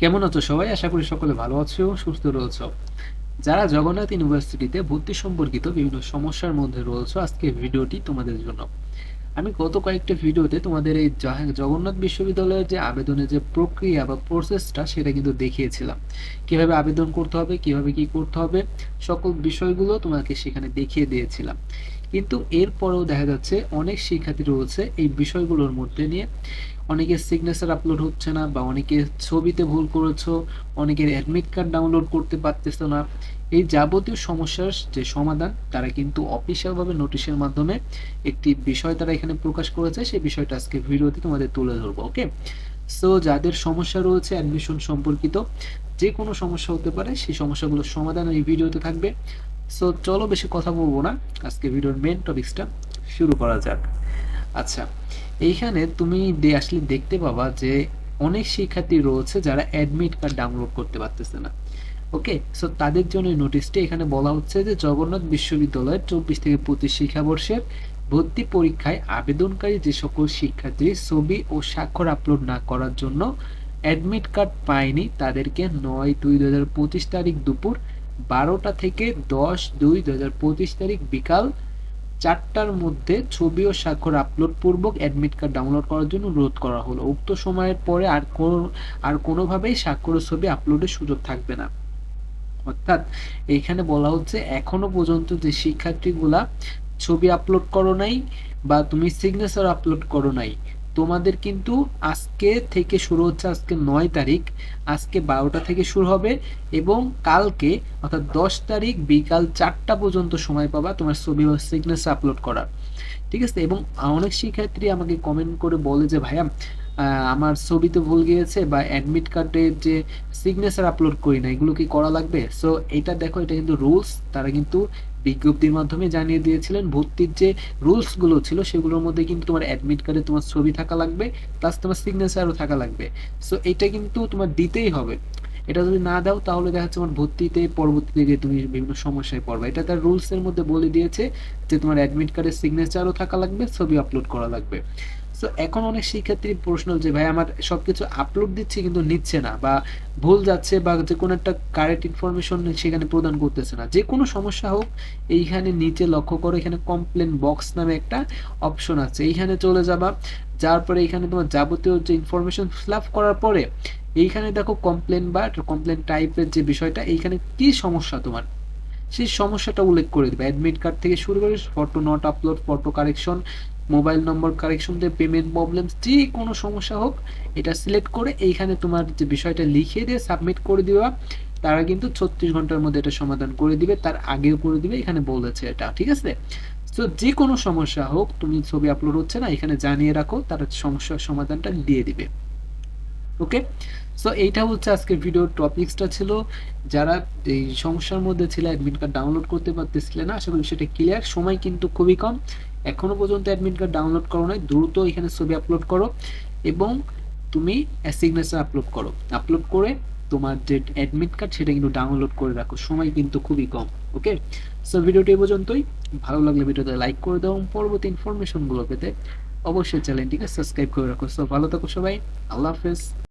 কেমন আছো সবাই? আশা করি সকলে ভালো আছো, সুস্থ রয়েছো। যারা জগন্নাথ ইউনিভার্সিটিতে ভর্তি সম্পর্কিত বিভিন্ন সমস্যার মধ্যে রয়েছে আজকে ভিডিওটি তোমাদের জন্য। আমি গত কয়েকটা ভিডিওতে তোমাদের এই জগন্নাথ বিশ্ববিদ্যালয়ের যে আবেদনের যে প্রক্রিয়া বা প্রসেসটা সেটা কিন্তু দেখিয়েছিলাম। কীভাবে আবেদন করতে হবে, কীভাবে কি করতে হবে, সকল বিষয়গুলো তোমাকে সেখানে দেখিয়ে দিয়েছিলাম। কিন্তু এরপরেও দেখা যাচ্ছে অনেক শিক্ষার্থী রয়েছে এই বিষয়গুলোর মধ্যে নিয়ে। অনেকের সিগনেচার আপলোড হচ্ছে না বা অনেকে ছবিতে ভুল করেছ, অনেকের অ্যাডমিট কার্ড ডাউনলোড করতে পারতেছো না। এই যাবতীয় সমস্যার যে সমাধান, তারা কিন্তু অফিসিয়ালভাবে নোটিশের মাধ্যমে একটি বিষয় তারা এখানে প্রকাশ করেছে, সেই বিষয়টা আজকে ভিডিওতে তোমাদের তুলে ধরবো, ওকে? সো যাদের সমস্যা রয়েছে অ্যাডমিশন সম্পর্কিত যে কোনো সমস্যা হতে পারে, সেই সমস্যাগুলোর সমাধান এই ভিডিওতে থাকবে। সো চলো বেশি কথা বলব না। আজকে ভিডিওর মেন টপিকসটা শুরু করা যাক। আচ্ছা এইখানে তুমি আসলে দেখতে পাবা যে অনেক শিক্ষার্থী রয়েছে যারা অ্যাডমিট কার্ড ডাউনলোড করতে পারতেছে না। ওকে সো তাদের জন্য নোটিশটি এখানে বলা হচ্ছে যে জগন্নাথ বিশ্ববিদ্যালয়ের চব্বিশ থেকে পঁচিশ শিক্ষাবর্ষের ভর্তি পরীক্ষায় আবেদনকারী যে সকল শিক্ষার্থী ছবি ও স্বাক্ষর আপলোড না করার জন্য অ্যাডমিট কার্ড পায়নি, তাদেরকে নয় দুই দু তারিখ দুপুর বারোটা থেকে দশ দুই দু হাজার পঁচিশ তারিখ বিকাল চারটার মধ্যে ছবি ও স্বাক্ষর আপলোড পূর্বক অ্যাডমিট কার্ড ডাউনলোড করার জন্য অনুরোধ করা হলো। উক্ত সময়ের পরে আর কোনো, আর কোনোভাবেই স্বাক্ষর ও ছবি আপলোডের সুযোগ থাকবে না। অর্থাৎ এইখানে বলা হচ্ছে, এখনও পর্যন্ত যে শিক্ষার্থীগুলা ছবি আপলোড করো নাই বা তুমি সিগনেচার আপলোড করো নাই তোমাদের কিন্তু আজকে থেকে শুরু হচ্ছে আজকে নয় তারিখ, আজকে বারোটা থেকে শুরু হবে এবং কালকে অর্থাৎ দশ তারিখ বিকাল চারটা পর্যন্ত সময় পাবা তোমার ছবি বা সিগনেচার আপলোড করার। ঠিক আছে? এবং অনেক শিক্ষার্থী আমাকে কমেন্ট করে বলে যে, ভাইয়া আমার ছবিতে ভুল গিয়েছে বা অ্যাডমিট কার্ডের যে সিগনেচার আপলোড করি না, এগুলো কি করা লাগবে? সো এটা দেখো, এটা কিন্তু রুলস তারা কিন্তু বিজ্ঞপ্তির মাধ্যমে জানিয়ে দিয়েছিলেন, ভর্তির যে রুলসগুলো ছিল, সেগুলোর মধ্যে কিন্তু তোমার অ্যাডমিট কার্ডে তোমার ছবি থাকা লাগবে প্লাস তোমার সিগনেচারও থাকা লাগবে। সো এটা কিন্তু তোমার দিতেই হবে। এটা যদি না দাও, তাহলে দেখা যাচ্ছে তোমার ভর্তিতে, পরবর্তীতে গিয়ে তুমি বিভিন্ন সমস্যায় পড়বে। এটা তার রুলস এর মধ্যে বলে দিয়েছে যে তোমার অ্যাডমিট কার্ডের সিগনেচারও থাকা লাগবে, ছবি আপলোড করা লাগবে। সো এখন অনেক শিক্ষার্থীর প্রশ্ন যে, ভাই, আমার সবকিছু আপলোড দিচ্ছে কিন্তু নিচ্ছে না বা ভুল যাচ্ছে বা যে কোনো একটা কারেক্ট ইনফরমেশন সেখানে প্রদান করতেছে না। যে কোনো সমস্যা হোক, এইখানে নিচে লক্ষ্য করো, এখানে কমপ্লেন বক্স নামে একটা অপশন আছে। এইখানে চলে যাবা যার পরে এখানে তোমার যাবতীয় যে ইনফরমেশন ফিল করার পরে, এইখানে দেখো কমপ্লেন বা কমপ্লেন টাইপের যে বিষয়টা, এইখানে কি সমস্যা তোমার? সেই সমস্যাটা উল্লেখ করে দিবে। অ্যাডমিট কার্ড থেকে শুরু করে photo not upload photo correction mobile number correction দিয়ে পেমেন্ট প্রবলেম যে কোনো সমস্যা হোক, এটা সিলেক্ট করে এইখানে তোমার যে বিষয়টা লিখে দিয়ে সাবমিট করে দেওয়া তারা কিন্তু ছত্রিশ ঘণ্টার মধ্যে এটা সমাধান করে দিবে, তার আগেও করে দিবে, এখানে বলেছে এটা, ঠিক আছে? তো যে কোনো সমস্যা হোক, তুমি ছবি আপলোড হচ্ছে না, এখানে জানিয়ে রাখো, তারা সমস্যার সমাধানটা দিয়ে দিবে। ওকে সো এইটা হচ্ছে আজকের ভিডিওর টপিকসটা ছিল। যারা এই সমস্যার মধ্যে ছিল অ্যাডমিট কার্ড ডাউনলোড করতে পারতেছিলে না, আশা করি সেটা ক্লিয়ার সময় কিন্তু খুবই কম। এখনও পর্যন্ত অ্যাডমিট কার্ড ডাউনলোড করো নাই, দ্রুত এখানে ছবি আপলোড করো এবং তুমি সিগনেচার আপলোড করো। আপলোড করে তোমার যে অ্যাডমিট কার্ড সেটা কিন্তু ডাউনলোড করে রাখো। সময় কিন্তু খুবই কম। ওকে সো ভিডিওটি এ পর্যন্তই। ভালো লাগলে ভিডিওতে লাইক করে দাও পরবর্তী ইনফরমেশনগুলো পেতে অবশ্যই চ্যানেলটিকে সাবস্ক্রাইব করে রাখো। সো ভালো থাকো সবাই। আল্লাহ হাফেজ।